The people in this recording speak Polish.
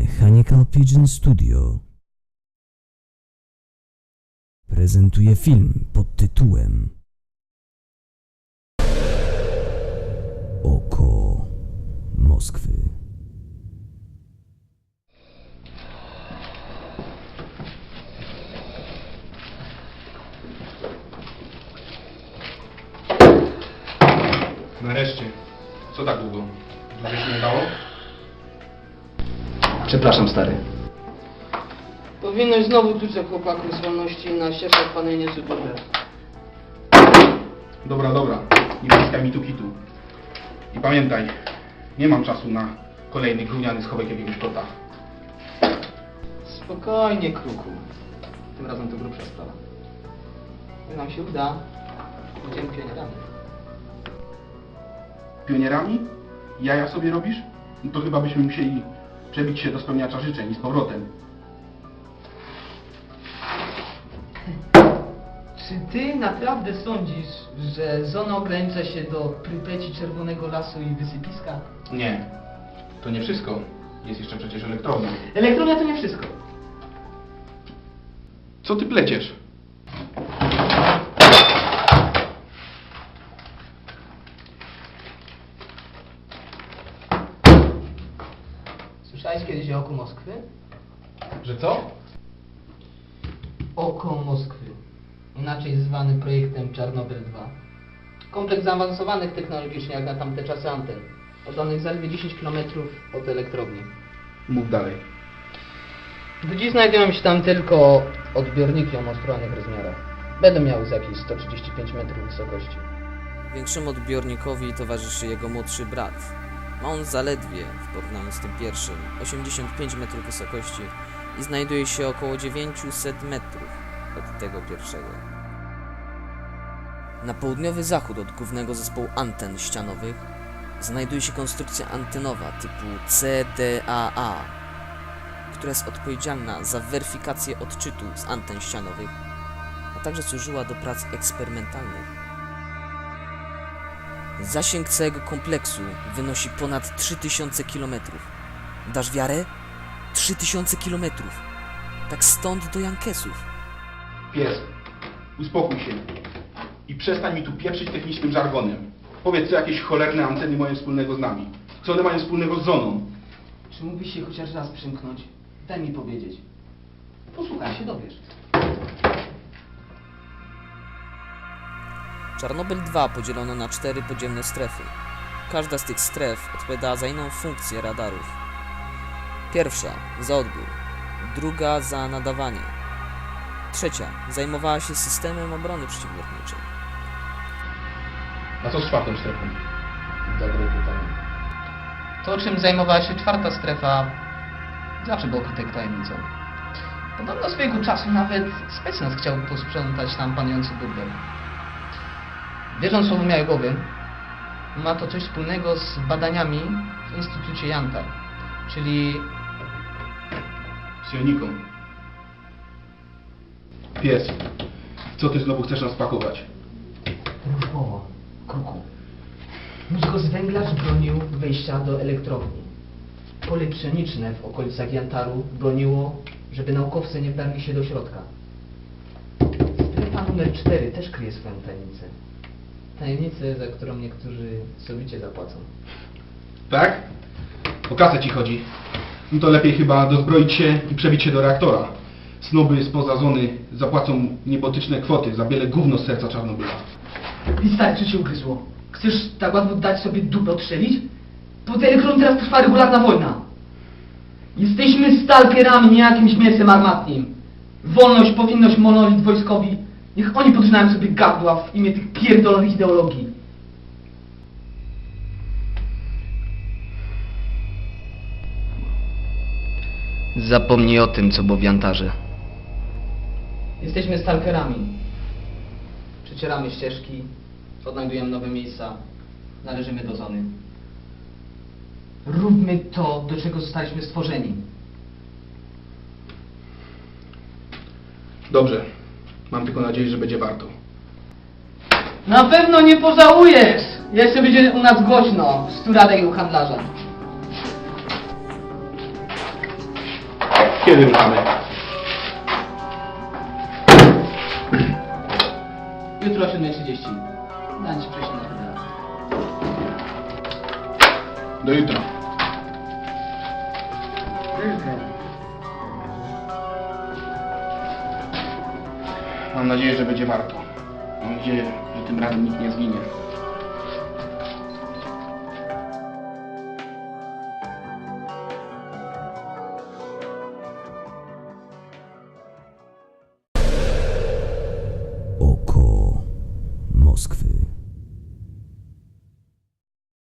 Mechanical Pigeon Studio prezentuje film pod tytułem Oko Moskwy. Nareszcie. Co tak długo? Długo się nie dało? Przepraszam, stary. Powinnoś znowu tuczek chłopaków z wolności na ścieżkach panenie Zuburger. Dobra, dobra. Nie wciskaj mi tu kitu. I pamiętaj, nie mam czasu na kolejny gówniany schowek jakiegoś kota. Spokojnie, kruku. Tym razem to grubsza sprawa. Jak nam się uda, będziemy pionierami. Pionierami? Jaja sobie robisz? No to chyba byśmy musieli przebić się do spełniacza życzeń i z powrotem. Czy ty naprawdę sądzisz, że zona ogranicza się do Prypeci, Czerwonego Lasu i wysypiska? Nie. To nie wszystko. Jest jeszcze przecież elektrownia. Elektronia to nie wszystko. Co ty pleciesz? Słyszałeś kiedyś o Oku Moskwy? Że co? Oko Moskwy, inaczej zwany projektem Czarnobyl 2. Kompleks zaawansowanych technologicznie jak na tamte czasy anten, oddanych zaledwie 10 km od elektrowni. Mów dalej. Do dziś znajdują się tam tylko odbiorniki o monstrualnych rozmiarach. Będą miały z jakieś 135 metrów wysokości. Większemu odbiornikowi towarzyszy jego młodszy brat. Ma on zaledwie, w porównaniu z tym pierwszym, 85 metrów wysokości i znajduje się około 900 metrów od tego pierwszego. Na południowy zachód od głównego zespołu anten ścianowych znajduje się konstrukcja antenowa typu CDAA, która jest odpowiedzialna za weryfikację odczytu z anten ścianowych, a także służyła do prac eksperymentalnych. Zasięg całego kompleksu wynosi ponad 3000 km. Dasz wiarę? 3000 km. Tak stąd do Jankesów. Pies, uspokój się. I przestań mi tu pieprzyć technicznym żargonem. Powiedz, co jakieś cholerne anteny mają wspólnego z nami. Co one mają wspólnego z zoną? Czy mógłbyś się chociaż raz przymknąć? Daj mi powiedzieć. Posłuchaj się, dowiesz. Czarnobyl 2 podzielono na cztery podziemne strefy. Każda z tych stref odpowiadała za inną funkcję radarów. Pierwsza za odbiór, druga za nadawanie, trzecia zajmowała się systemem obrony przeciwlotniczej. A co z czwartą strefą? Dobre pytanie. To, czym zajmowała się czwarta strefa, zawsze było kryte tajemnicą. Podobno swojego czasu nawet specnaz chciał posprzątać tam panujący burdel. Wierząc słowu Miałegowy, ma to coś wspólnego z badaniami w Instytucie Jantar, czyli Z Joniką. Pies, co ty znowu chcesz nas pakować? Różmowo, kruku. Mózgo z węglarz bronił wejścia do elektrowni. Pole pszeniczne w okolicach Jantaru broniło, żeby naukowcy nie wdarli się do środka. Strefa numer 4 też kryje swoją tajemnicę. Tajemnicę, za którą niektórzy sowicie zapłacą. Tak? O kasę ci chodzi. No to lepiej chyba dozbroić się i przebić się do reaktora. Snoby spoza zony zapłacą niebotyczne kwoty za wiele gówno z serca Czarnobyla. Wystarczy cię ugryzło. Chcesz tak łatwo dać sobie dupę odstrzelić? Pod elektrowni teraz trwa regularna wojna. Jesteśmy stalkerami, nie jakimś mięsem armatnim. Wolność, powinność, monolit wojskowi. Niech oni podrzynają sobie gardła w imię tych pierdolonych ideologii. Zapomnij o tym, co było w Jantarze. Jesteśmy stalkerami. Przecieramy ścieżki, odnajdujemy nowe miejsca, należymy do zony. Róbmy to, do czego zostaliśmy stworzeni. Dobrze. Mam tylko nadzieję, że będzie warto. Na pewno nie pożałujesz! Jeszcze będzie u nas głośno, i u handlarza. Kiedy ruszamy? Jutro o 7.30. Dam ci przejść na. Do jutra. Mam nadzieję, że będzie warto. Mam nadzieję, że tym razem nikt nie zginie.